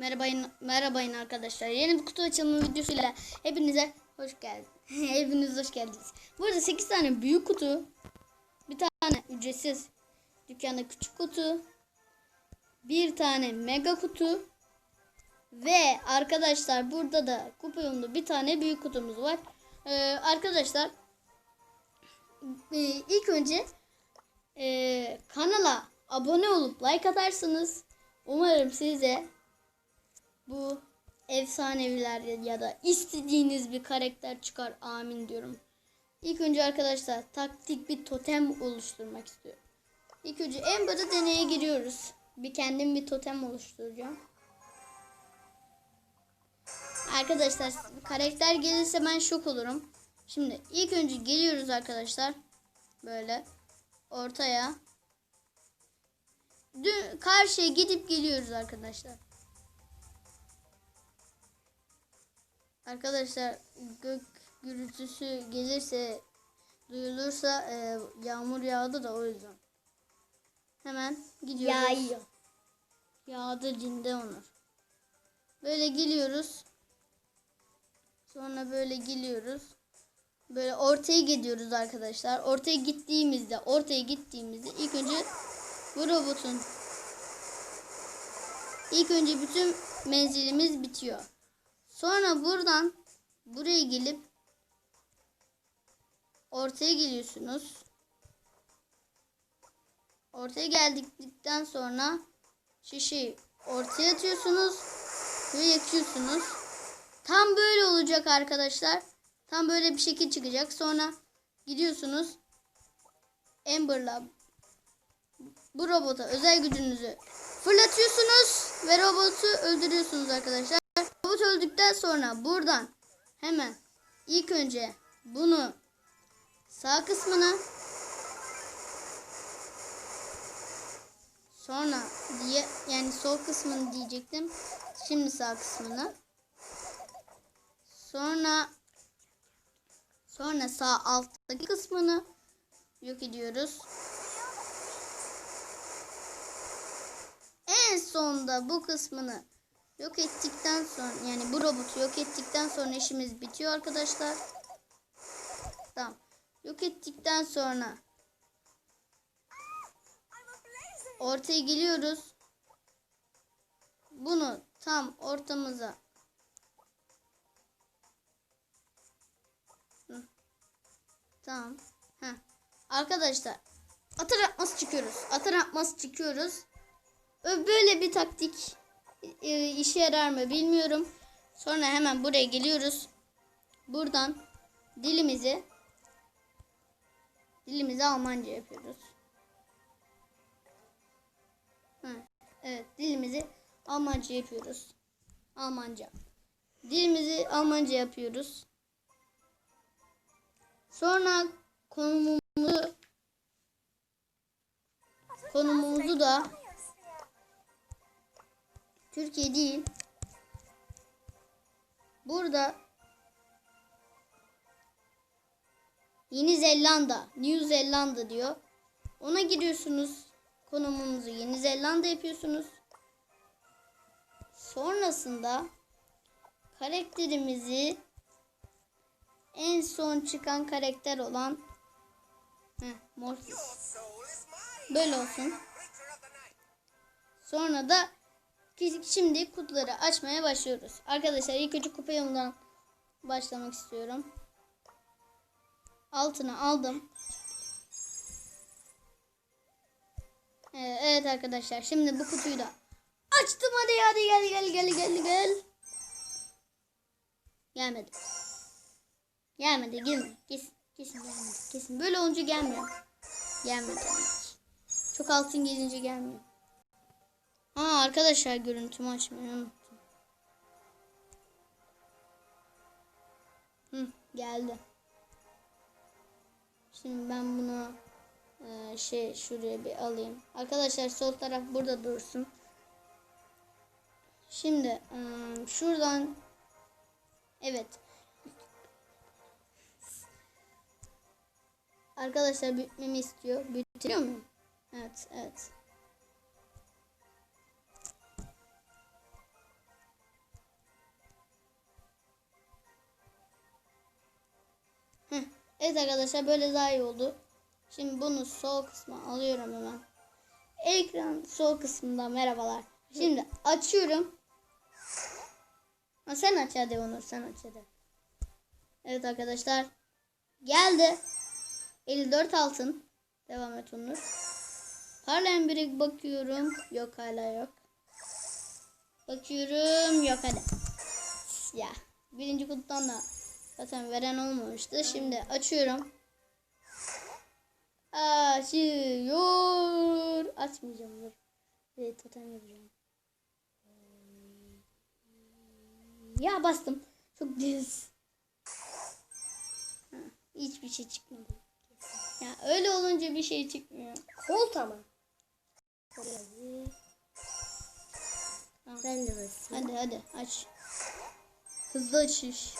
Merhabayın, merhabayın arkadaşlar. Yeni bir kutu açılımı videosuyla hepinize hoş geldiniz. Hepiniz hoş geldiniz. Burada 8 tane büyük kutu, bir tane ücretsiz dükkanda küçük kutu, bir tane mega kutu ve arkadaşlar burada da kupa yolunda bir tane büyük kutumuz var. Ee, arkadaşlar e, ilk önce e, kanala abone olup like atarsınız. Umarım size bu efsaneviler ya da istediğiniz bir karakter çıkar. Amin diyorum. İlk önce arkadaşlar taktik bir totem oluşturmak istiyorum. İlk önce en başta deneye giriyoruz. Bir kendim bir totem oluşturacağım. Arkadaşlar karakter gelirse ben şok olurum. Şimdi ilk önce geliyoruz arkadaşlar. Böyle ortaya. Dün karşıya gidip geliyoruz arkadaşlar. Arkadaşlar gök gürültüsü gelirse duyulursa e, yağmur yağdı da o yüzden. Hemen gidiyoruz. Yağıyor. Yağdı cinde onur. Böyle geliyoruz. Sonra böyle geliyoruz. Böyle ortaya gidiyoruz arkadaşlar. Ortaya gittiğimizde, ortaya gittiğimizde ilk önce bu robotun ilk önce bütün menzilimiz bitiyor. Sonra buradan buraya gelip ortaya geliyorsunuz. Ortaya geldikten sonra şişeyi ortaya atıyorsunuz ve yakıyorsunuz. Tam böyle olacak arkadaşlar. Tam böyle bir şekil çıkacak. Sonra gidiyorsunuz. Amber'la bu robota özel gücünüzü fırlatıyorsunuz ve robotu öldürüyorsunuz arkadaşlar. Robot öldükten sonra buradan hemen ilk önce bunu sağ kısmına sonra diye yani sol kısmını diyecektim. Şimdi sağ kısmını. Sonra sonra sağ alttaki kısmını yok ediyoruz. En sonda bu kısmını yok ettikten sonra yani bu robotu yok ettikten sonra işimiz bitiyor arkadaşlar. Tamam. Yok ettikten sonra ortaya geliyoruz. Bunu tam ortamıza Hı. Tamam. Heh. Arkadaşlar atar atması çıkıyoruz. Atar atması çıkıyoruz. Böyle bir taktik e, işe yarar mı bilmiyorum. Sonra hemen buraya geliyoruz. Buradan dilimizi dilimizi Almanca yapıyoruz. Evet dilimizi Almanca yapıyoruz. Almanca. Dilimizi Almanca yapıyoruz. Sonra konumumuzu konumumuzu da Türkiye değil. Burada Yeni Zelanda, New Zelanda diyor. Ona giriyorsunuz. Konumumuzu Yeni Zelanda yapıyorsunuz. Sonrasında karakterimizi en son çıkan karakter olan Morpheus. Böyle olsun. Sonra da şimdi kutuları açmaya başlıyoruz. Arkadaşlar ilk önce kupa yolundan başlamak istiyorum. Altını aldım. Ee, evet arkadaşlar şimdi bu kutuyu da açtım hadi hadi gel gel gel gel gel. Gelmedi. Gelmedi gelmedi. Kesin, kesin gelmedi. Kesin böyle olunca gelmiyor. Gelmedi. Çok altın gelince gelmiyor. Ha arkadaşlar görüntümü açmayı unuttum. Hı, geldi. Şimdi ben bunu e, şey şuraya bir alayım. Arkadaşlar sol taraf burada dursun. Şimdi e, şuradan evet. Arkadaşlar büyütmemi istiyor. Büyütüyor muyum? Evet, evet. Evet arkadaşlar böyle daha iyi oldu. Şimdi bunu sol kısma alıyorum hemen. Ekran sol kısmında merhabalar. Şimdi açıyorum. Ha, sen aç hadi Onur sen aç hadi. Evet arkadaşlar. Geldi. 54 altın. Devam et Onur. Parlayan biri bakıyorum. Yok hala yok. Bakıyorum. Yok hadi. Ya. Birinci kutudan da zaten veren olmamıştı. Şimdi açıyorum. Açıyor. Açmayacağım dur. Bir totem yapacağım. Ya bastım. Çok düz. Ha, hiçbir şey çıkmadı. Ya öyle olunca bir şey çıkmıyor. Kolt ama. Ben de basayım. Hadi hadi aç. Hızlı açış.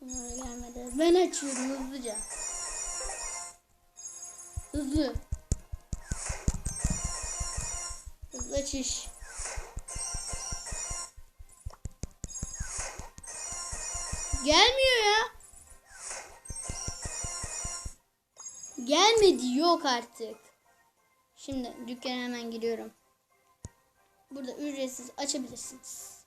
Gelmedi. Ben açıyorum hızlıca. Hızlı. Hızlı açış. Gelmiyor ya. Gelmedi yok artık. Şimdi dükkana hemen giriyorum. Burada ücretsiz açabilirsiniz.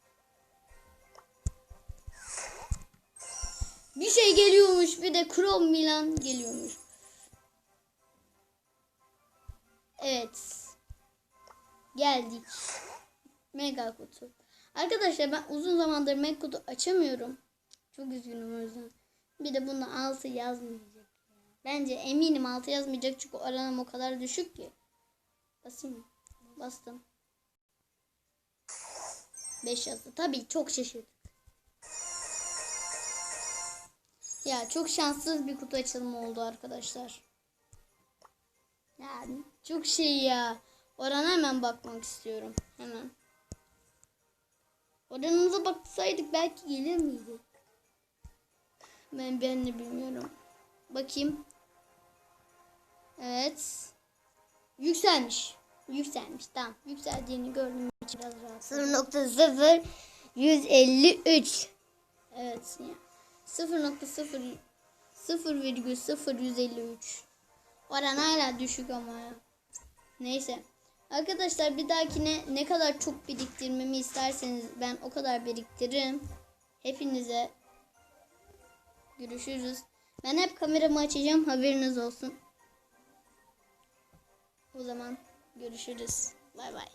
Bir şey geliyormuş bir de Chrome Milan geliyormuş. Evet. Geldik. Mega kutu. Arkadaşlar ben uzun zamandır mega kutu açamıyorum. Çok üzgünüm o yüzden. Bir de bunda altı yazmayacak. Bence eminim altı yazmayacak çünkü oranım o kadar düşük ki. Basayım mı? Bastım. 5 yazdı. Tabii çok şaşırdık. Ya çok şanssız bir kutu açılımı oldu arkadaşlar. Yani çok şey ya. Orana hemen bakmak istiyorum. Hemen. Oranımıza baksaydık belki gelir miydi? Ben ben de bilmiyorum. Bakayım. Evet. Yükselmiş. Yükselmiş. Tamam. Yükseldiğini gördüm. Biraz rahatsız. 0.0 153. Evet. ya. 0.0 0,0153 Oran hala düşük ama ya. Neyse. Arkadaşlar bir dahakine ne kadar çok biriktirmemi isterseniz ben o kadar biriktiririm. Hepinize görüşürüz. Ben hep kameramı açacağım haberiniz olsun. O zaman görüşürüz. Bay bay.